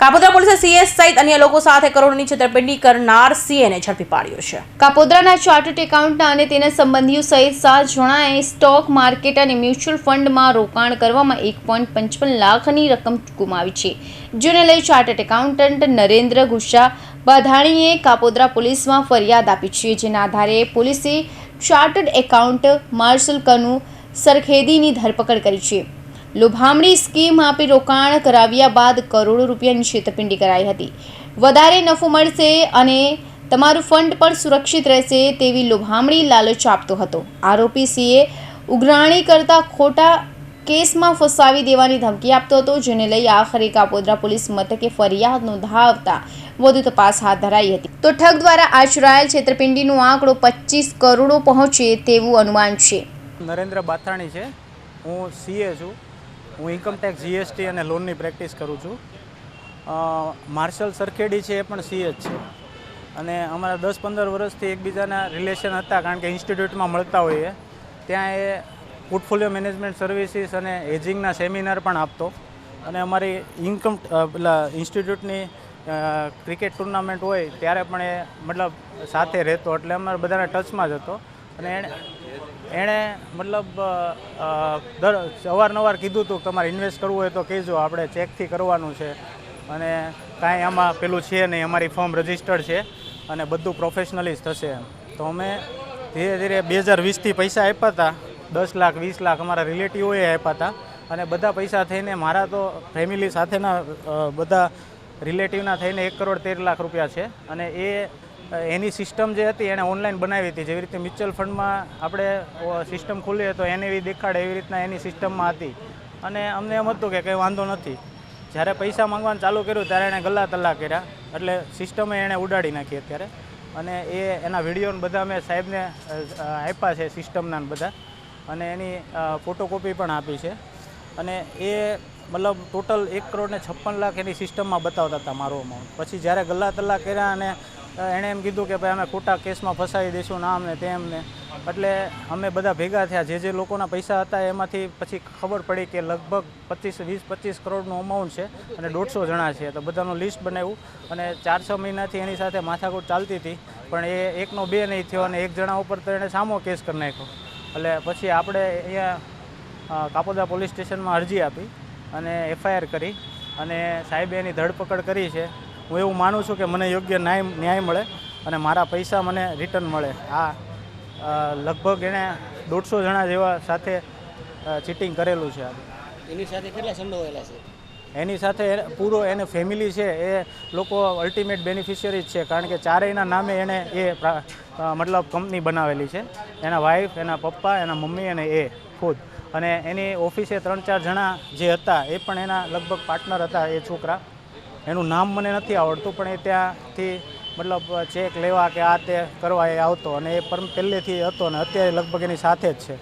કાપોદ્રા પોલીસે સીએસ સહિત અન્ય લોકો સાથે કરોડની છેતરપિંડી કરનાર સીએને ઝડપી પાડ્યો છે. કાપોદ્રાના ચાર્ટર્ડ એકાઉન્ટના અને તેના સંબંધીઓ સહિત સાત જણાએ સ્ટોક માર્કેટ અને મ્યુચ્યુઅલ ફંડમાં રોકાણ કરવામાં એક પોઈન્ટ પંચપન લાખની રકમ ગુમાવી છે. જેને લઈ ચાર્ટર્ડ એકાઉન્ટન્ટ નરેન્દ્ર ગુસ્સા બાધાણીએ કાપોદ્રા પોલીસમાં ફરિયાદ આપી છે, જેના આધારે પોલીસે ચાર્ટર્ડ એકાઉન્ટ માર્શલ કનુ સરખેદીની ધરપકડ કરી છે. લોભામણી સ્કીમ આપી રોકાણ કરાવ્યા બાદ કરોડો રૂપિયાની છેતરપિંડી કરાઈ હતી. વધારે નફો મળશે અને તમારું ફંડ પણ સુરક્ષિત રહેશે તેવી લોભામણી લાલચ આપતો હતો. આરોપી સીએ ઉઘરાણી કરતા ખોટા કેસમાં ફસાવી દેવાની ધમકી આપતો હતો, જેને લઈ આખરે કાપોદ્રા પોલીસ મથકે ફરિયાદ નોંધાવતા વધુ તપાસ હાથ ધરાઈ હતી. તો ઠગ દ્વારા આચરાયેલ છેતરપિંડીનો આંકડો પચીસ કરોડો પહોંચે તેવું અનુમાન છે. નરેન્દ્ર બાથાણી છે. હું સીએ છું. હું ઇન્કમટેક્સ જીએસટી અને લોનની પ્રેક્ટિસ કરું છું. માર્શલ સરખેડી છે, એ પણ સીએ જ છે. અને અમારા દસ પંદર વર્ષથી એકબીજાના રિલેશન હતા, કારણ કે ઇન્સ્ટિટ્યૂટમાં મળતા હોઈએ. ત્યાં એ પોર્ટફોલિયો મેનેજમેન્ટ સર્વિસીસ અને હેજિંગના સેમિનાર પણ આપતો. અને અમારી ઇન્કમ પેલા ઇન્સ્ટિટ્યૂટની ક્રિકેટ ટુર્નામેન્ટ હોય, ત્યારે પણ એ મતલબ સાથે રહેતો. એટલે અમારા બધાના ટચમાં જ હતો. અને એણે એણે મતલબ દર, અવારનવાર કીધું હતું કે તમારે ઇન્વેસ્ટ કરવું હોય તો કહેજો, આપણે ચેકથી કરવાનું છે. અને કાંઈ આમાં પેલું છે નહીં, અમારી ફોર્મ રજિસ્ટર્ડ છે અને બધું પ્રોફેશનલી જ થશે તો અમે ધીરે ધીરે બે હજાર વીસથી પૈસા આપ્યા હતા. દસ લાખ, વીસ લાખ અમારા રિલેટિવોએ આપ્યા હતા. અને બધા પૈસા થઈને મારા તો ફેમિલી સાથેના બધા રિલેટિવના થઈને એક કરોડ તેર લાખ રૂપિયા છે. અને એ એની સિસ્ટમ જે હતી એણે ઓનલાઈન બનાવી હતી. જેવી રીતે મ્યુચ્યુઅલ ફંડમાં આપણે સિસ્ટમ ખોલીએ તો એને એવી દેખાડે એવી રીતના એની સિસ્ટમમાં હતી. અને અમને એમ હતું કે કંઈ વાંધો નથી. જ્યારે પૈસા માંગવાનું ચાલુ કર્યું ત્યારે એણે ગલ્લા તલ્લા કર્યા. એટલે સિસ્ટમે એણે ઉડાડી નાખી અત્યારે. અને એ, એના વિડીયોને બધા મેં સાહેબને આપ્યા છે સિસ્ટમના બધા. અને એની ફોટોકોપી પણ આપી છે. અને એ મતલબ ટોટલ એક કરોડ ને છપ્પન લાખ એની સિસ્ટમમાં બતાવતા હતા મારો અમાઉન્ટ પછી જ્યારે ગલ્લા તલ્લા કર્યા અને એણે એમ કીધું કે ભાઈ અમે ખોટા કેસમાં ફસાવી દઈશું ના અમને તેમ ને એટલે અમે બધા ભેગા થયા. જે જે લોકોના પૈસા હતા એમાંથી પછી ખબર પડી કે લગભગ પચીસ, વીસ, પચીસ કરોડનું અમાઉન્ટ છે અને દોઢસો જણા છે. તો બધાનું લિસ્ટ બનાવ્યું અને ચાર છ મહિનાથી એની સાથે માથાકૂટ ચાલતી હતી. પણ એ એકનો બે નહીં થયો અને એક જણા ઉપર તો એણે સામો કેસ કરી નાખ્યો. એટલે પછી આપણે અહીંયા કાપોદા પોલીસ સ્ટેશનમાં અરજી આપી અને એફઆઈઆર કરી અને સાહેબે એની ધરપકડ કરી છે. હું એવું માનું છું કે મને યોગ્ય ન્યાય ન્યાય મળે અને મારા પૈસા મને રિટર્ન મળે. આ લગભગ એણે દોઢસો જણા જેવા સાથે ચીટિંગ કરેલું છે એની સાથે કેટલા સંડોવાયેલા છે? એની સાથે પૂરો એને ફેમિલી છે એ લોકો અલ્ટિમેટ બેનિફિશિયરી જ છે કારણ કે ચારેયના નામે એણે એ મતલબ કંપની બનાવેલી છે. એના વાઈફ એના પપ્પા એના મમ્મી અને એ ખુદ. અને એની ઓફિસે ત્રણ ચાર જણા જે હતા એ પણ એના લગભગ પાર્ટનર હતા એ છોકરા. એનું નામ મને નથી આવડતું, પણ એ ત્યાંથી મતલબ ચેક લેવા કે આ તે કરવા એ આવતો અને એ પરમ પહેલેથી હતો અને અત્યારે લગભગ એની સાથે જ છે.